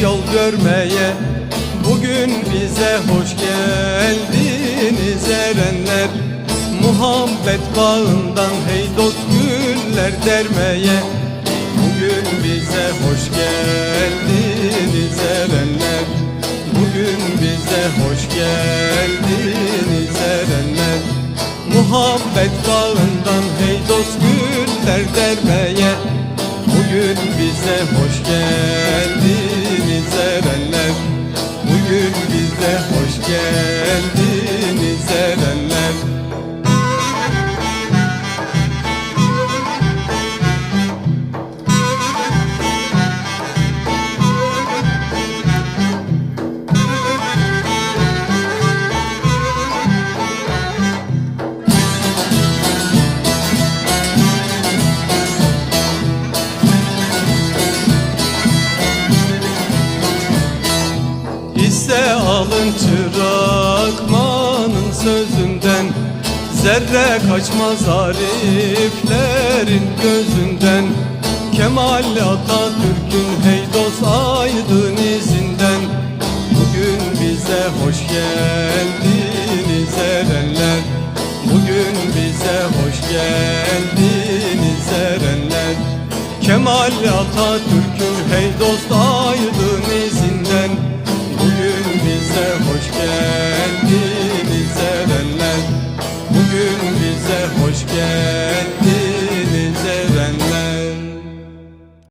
görmeye. Bugün bize hoş geldiniz erenler. Muhabbet bağından hey dost güller dermeye. Bugün bize hoş geldiniz erenler. Bugün bize hoş geldiniz erenler. Muhabbet bağından hey dost güller dermeye. Bugün bize hoş geldiniz alın çırakmanın sözünden. Zerre kaçmaz ariflerin gözünden. Kemal Atatürk'ün hey dost aydın izinden. Bugün bize hoş geldiniz erenler. Bugün bize hoş geldiniz erenler. Kemal Atatürk'ün hey dost aydın izinden geldiniz